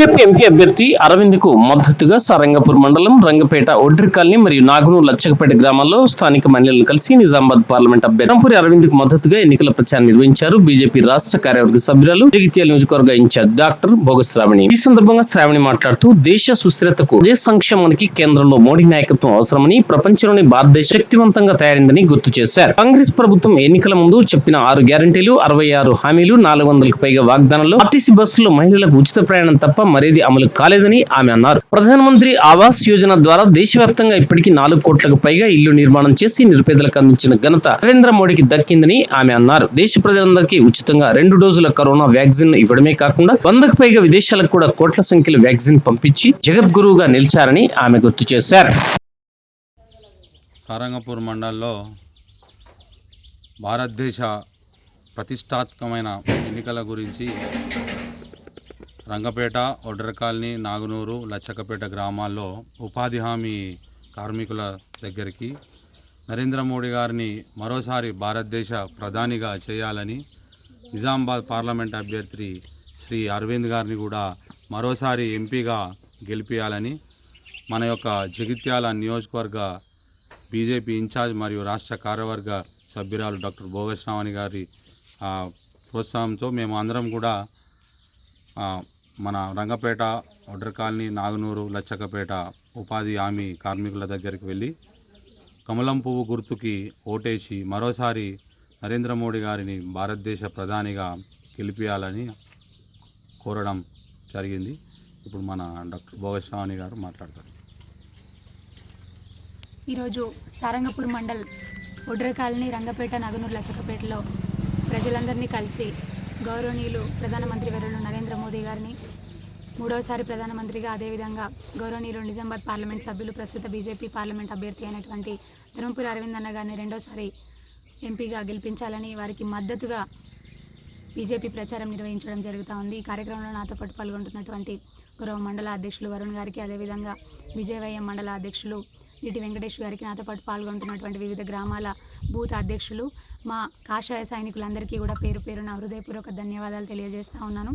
BJP MP అభ్యర్థి అరవింద్కు మద్దతుగా సారంగపూర్ మండలం రంగపేట ఒడ్రి కాలనీ మరియు నాగునూరు లచ్చకపేట గ్రామాల్లో స్థానిక మహిళలు కలిసి నిజామాబాద్ పార్లమెంట్ అభ్యర్థి రంపూరి అరవింద్కు మద్దతుగా ఎన్నికల ప్రచారం నిర్వహించారు. బీజేపీ రాష్ట్ర కార్యవర్గ సభ్యురాలు జగిత్యాల నియోజకవర్గ ఇన్ఛార్జ్ డాక్టర్ భోగ శ్రావణి. ఈ సందర్భంగా శ్రావణి మాట్లాడుతూ దేశ సుస్థిరతకు దేశ సంక్షేమానికి కేంద్రంలో మోడీ నాయకత్వం అవసరమని ప్రపంచంలోని భారతదేశ శక్తివంతంగా తయారైందని గుర్తు చేశారు. కాంగ్రెస్ ప్రభుత్వం ఎన్నికల ముందు చెప్పిన ఆరు గ్యారంటీలు అరవై ఆరు హామీలు నాలుగు వందలకు పైగా వాగ్దానాలు ఆర్టీసీ బస్సులో మహిళలకు ఉచిత ప్రయాణం తప్ప మరేది అమలు కాలేదని ఆమె అన్నారు. ప్రధానమంత్రి ఆవాస్ యోజన ద్వారా దేశవ్యాప్తంగా ఇప్పటికీ నాలుగు కోట్లకు పైగా ఇల్లు నిర్మాణం చేసి నిరుపేదలకు అందించిన ఘనత నరేంద్ర మోడీకి దక్కిందని ఆమె అన్నారు. దేశ ప్రజలందరికీ ఉచితంగా రెండు డోసుల కరోనా వ్యాక్సిన్ ఇవ్వడమే కాకుండా వందకు పైగా విదేశాలకు కూడా కోట్ల సంఖ్యలో వ్యాక్సిన్ పంపించి జగద్గురువుగా నిలిచారని ఆమె గుర్తు చేశారు. సారంగపూర్ మండల్లో భారతదేశ ప్రతిష్టాత్మకమైన ఎన్నికల గురించి రంగపేట ఒడ్ర కాలనీ నాగునూరు లచ్చకపేట గ్రామాల్లో ఉపాధి హామీ కార్మికుల దగ్గరికి నరేంద్ర మోడీ గారిని మరోసారి భారతదేశ ప్రధానిగా చేయాలని నిజామాబాద్ పార్లమెంట్ అభ్యర్థి శ్రీ అరవింద్ గారిని కూడా మరోసారి ఎంపీగా గెలిపించాలని మన యొక్క జగిత్యాల నియోజకవర్గ బీజేపీ ఇన్ఛార్జ్ మరియు రాష్ట్ర కార్యవర్గ సభ్యురాలు డాక్టర్ భోగశ్రావణి గారి ప్రోత్సాహంతో మేము అందరం కూడా మన రంగపేట ఒడ్ర కాలనీ నాగనూరు లచ్చకపేట ఉపాధి హామీ కార్మికుల దగ్గరికి వెళ్ళి కమలం పువ్వు గుర్తుకి ఓటేసి మరోసారి నరేంద్ర మోడీ గారిని భారతదేశ ప్రధానిగా గెలిపించాలని కోరడం జరిగింది. ఇప్పుడు మన డాక్టర్ భోగశ్రావణి గారు మాట్లాడతారు. ఈరోజు సారంగపూర్ మండల్ ఒడ్ర కాలనీ రంగపేట నగనూరు లచ్చకపేటలో ప్రజలందరినీ కలిసి గౌరవనీయులు ప్రధానమంత్రి వర్యులు నరేంద్ర మోదీ గారిని మూడవసారి ప్రధానమంత్రిగా అదేవిధంగా గౌరవనీయులు నిజామాబాద్ పార్లమెంట్ సభ్యులు ప్రస్తుత బీజేపీ పార్లమెంట్ అభ్యర్థి అయినటువంటి ధర్మపురి అరవింద్ అన్న గారిని రెండోసారి ఎంపీగా గెలిపించాలని వారికి మద్దతుగా బీజేపీ ప్రచారం నిర్వహించడం జరుగుతూ ఉంది. ఈ కార్యక్రమంలో నాతో పాటు పాల్గొంటున్నటువంటి గౌరవ మండల అధ్యక్షులు వరుణ్ గారికి అదేవిధంగా విజయవయం మండల అధ్యక్షులు నీటి వెంకటేష్ గారికి నాతో పాటు పాల్గొంటున్నటువంటి వివిధ గ్రామాల బూత్ అధ్యక్షులు మా కాషాయ సైనికులందరికీ కూడా పేరు పేరు హృదయపూర్వక ధన్యవాదాలు తెలియజేస్తూ ఉన్నాను.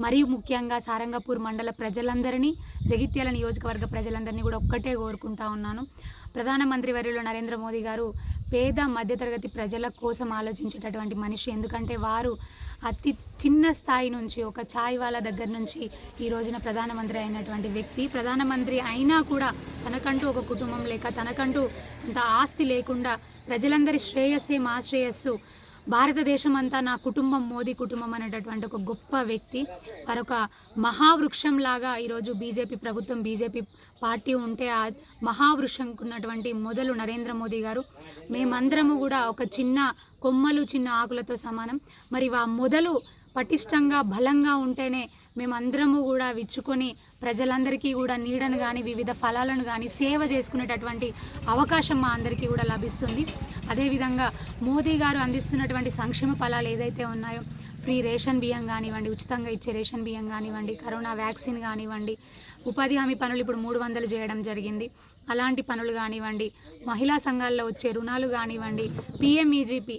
మరియు ముఖ్యంగా సారంగపూర్ మండల ప్రజలందరినీ జగిత్యాల నియోజకవర్గ ప్రజలందరినీ కూడా ఒక్కటే కోరుకుంటా ఉన్నాను. ప్రధానమంత్రి వర్యులు నరేంద్ర మోదీ గారు పేద మధ్యతరగతి ప్రజల కోసం ఆలోచించేటటువంటి మనిషి. ఎందుకంటే వారు అతి చిన్న స్థాయి నుంచి ఒక ఛాయ్ వాళ్ళ దగ్గర నుంచి ఈ రోజున ప్రధానమంత్రి అయినటువంటి వ్యక్తి. ప్రధానమంత్రి అయినా కూడా తనకంటూ ఒక కుటుంబం లేక తనకంటూ అంత ఆస్తి లేకుండా ప్రజలందరి శ్రేయస్సే మా శ్రేయస్సు. భారతదేశం అంతా నా కుటుంబం మోదీ కుటుంబం అనేటటువంటి ఒక గొప్ప వ్యక్తి. మరొక మహావృక్షం లాగా ఈరోజు బీజేపీ ప్రభుత్వం బీజేపీ పార్టీ ఉంటే ఆ మహావృక్షంకు ఉన్నటువంటి మొదలు నరేంద్ర మోదీ గారు. మేమందరము కూడా ఒక చిన్న కొమ్మలు చిన్న ఆకులతో సమానం. మరి ఆ మొదలు పటిష్టంగా బలంగా ఉంటేనే మేమందరము కూడా విచ్చుకొని ప్రజలందరికీ కూడా నీడను కానీ వివిధ ఫలాలను కానీ సేవ చేసుకునేటటువంటి అవకాశం మా అందరికీ కూడా లభిస్తుంది. అదేవిధంగా మోదీ గారు అందిస్తున్నటువంటి సంక్షేమ ఫలాలు ఏదైతే ఉన్నాయో ఫ్రీ రేషన్ బియ్యం కానివ్వండి ఉచితంగా ఇచ్చే రేషన్ బియ్యం కానివ్వండి కరోనా వ్యాక్సిన్ కానివ్వండి ఉపాధి హామీ పనులు ఇప్పుడు మూడు వందలు చేయడం జరిగింది. అలాంటి పనులు కానివ్వండి మహిళా సంఘాల్లో వచ్చే రుణాలు కానివ్వండి పిఎంఈజీపీ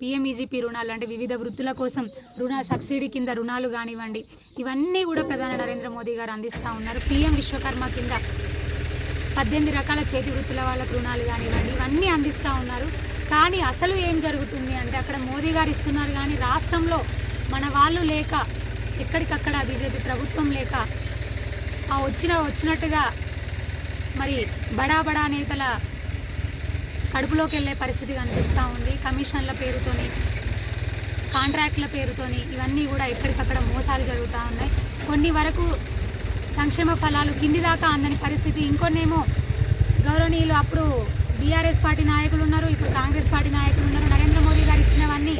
పిఎంఈజీపీ రుణాలు అంటే వివిధ వృత్తుల కోసం రుణ సబ్సిడీ కింద రుణాలు కానివ్వండి ఇవన్నీ కూడా ప్రధాని నరేంద్ర మోదీ గారు అందిస్తూ ఉన్నారు. పిఎం విశ్వకర్మ కింద పద్దెనిమిది రకాల చేతి వృత్తుల వాళ్ళకు రుణాలు కానివ్వండి ఇవన్నీ అందిస్తూ ఉన్నారు. కానీ అసలు ఏం జరుగుతుంది అంటే అక్కడ మోదీ గారు ఇస్తున్నారు కానీ రాష్ట్రంలో మన వాళ్ళు లేక ఎక్కడికక్కడ బీజేపీ ప్రభుత్వం లేక ఆ వచ్చిన వచ్చినట్టుగా మరి బడా బడా నేతల కడుపులోకి వెళ్ళే పరిస్థితి కనిపిస్తూ ఉంది. కమిషన్ల పేరుతోని కాంట్రాక్ట్ల పేరుతోని ఇవన్నీ కూడా ఎక్కడికక్కడ మోసాలు జరుగుతూ ఉన్నాయి. కొన్ని వరకు సంక్షేమ ఫలాలు కింది దాకా అందని పరిస్థితి. ఇంకొన్నేమో గౌరవనీయులు అప్పుడు బీఆర్ఎస్ పార్టీ నాయకులు ఉన్నారు ఇప్పుడు కాంగ్రెస్ పార్టీ నాయకులు ఉన్నారు. నరేంద్ర మోదీ గారు ఇచ్చినవన్నీ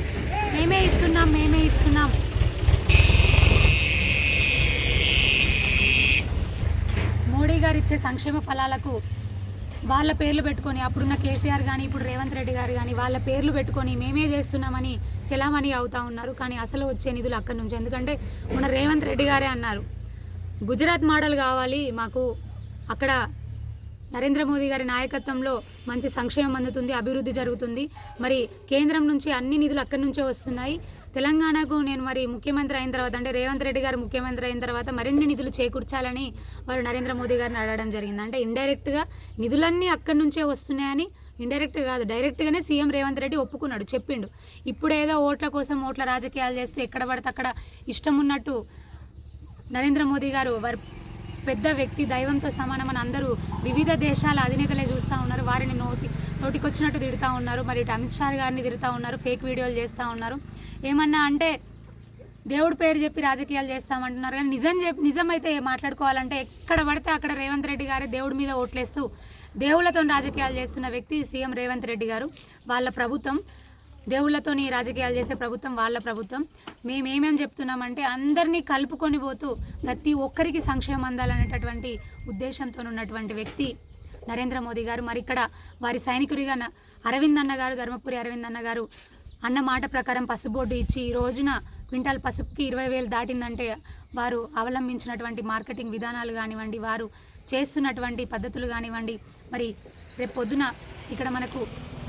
మేమే ఇస్తున్నాం మేమే ఇస్తున్నాం. మోడీ గారు ఇచ్చే సంక్షేమ ఫలాలకు వాళ్ళ పేర్లు పెట్టుకొని అప్పుడున్న కేసీఆర్ కానీ ఇప్పుడు రేవంత్ రెడ్డి గారు కానీ వాళ్ళ పేర్లు పెట్టుకొని మేమే చేస్తున్నామని చెలామణి అవుతా ఉన్నారు. కానీ అసలు వచ్చే నిధులు అక్కడి నుంచి ఎందుకంటే మన రేవంత్ రెడ్డి గారే అన్నారు. గుజరాత్ మోడల్ కావాలి మాకు అక్కడ నరేంద్ర మోదీ గారి నాయకత్వంలో మంచి సంక్షేమం అందుతుంది అభివృద్ధి జరుగుతుంది. మరి కేంద్రం నుంచి అన్ని నిధులు అక్కడి నుంచే వస్తున్నాయి. తెలంగాణకు నేను మరి ముఖ్యమంత్రి అయిన తర్వాత అంటే రేవంత్ రెడ్డి గారు ముఖ్యమంత్రి అయిన తర్వాత మరిన్ని నిధులు చేకూర్చాలని వారు నరేంద్ర మోదీ గారిని అడగడం జరిగింది. అంటే ఇండైరెక్ట్గా నిధులన్నీ అక్కడి నుంచే వస్తున్నాయని ఇండైరెక్ట్ కాదు డైరెక్ట్గానే సీఎం రేవంత్ రెడ్డి ఒప్పుకున్నాడు చెప్పిండు. ఇప్పుడేదో ఓట్ల కోసం ఓట్ల రాజకీయాలు చేస్తూ ఎక్కడ పడితే అక్కడ ఇష్టం ఉన్నట్టు నరేంద్ర మోదీ గారు వారి పెద్ద వ్యక్తి దైవంతో సమానమని అందరూ వివిధ దేశాల అధినేతలే చూస్తూ ఉన్నారు. వారిని నోటి నోటికొచ్చినట్టు తిడుతూ ఉన్నారు. మరి ఇటు అమిత్ షా గారిని తిడుతూ ఉన్నారు ఫేక్ వీడియోలు చేస్తూ ఉన్నారు. ఏమన్నా అంటే దేవుడి పేరు చెప్పి రాజకీయాలు చేస్తామంటున్నారు కానీ నిజం చెప్పి నిజమైతే మాట్లాడుకోవాలంటే ఎక్కడ పడితే అక్కడ రేవంత్ రెడ్డి గారే దేవుడి మీద ఓట్లేస్తూ దేవుళ్ళతో రాజకీయాలు చేస్తున్న వ్యక్తి సీఎం రేవంత్ రెడ్డి గారు. వాళ్ళ ప్రభుత్వం దేవుళ్ళతోని రాజకీయాలు చేసే ప్రభుత్వం వాళ్ళ ప్రభుత్వం. మేమేమేం చెప్తున్నామంటే అందరినీ కలుపుకొని పోతూ ప్రతి ఒక్కరికి సంక్షేమం అందాలనేటటువంటి ఉద్దేశంతో ఉన్నటువంటి వ్యక్తి నరేంద్ర మోదీ గారు మరి ఇక్కడ వారి సైనికుడిగా అరవింద్ అన్న గారు ధర్మపురి అరవింద్ అన్న గారు అన్న మాట ప్రకారం పసుపు బోర్డు ఇచ్చి ఈ రోజున క్వింటాల్ పసుపుకి ఇరవై వేలు దాటిందంటే వారు అవలంబించినటువంటి మార్కెటింగ్ విధానాలు కానివ్వండి వారు చేస్తున్నటువంటి పద్ధతులు కానివ్వండి మరి రేపు పొద్దున ఇక్కడ మనకు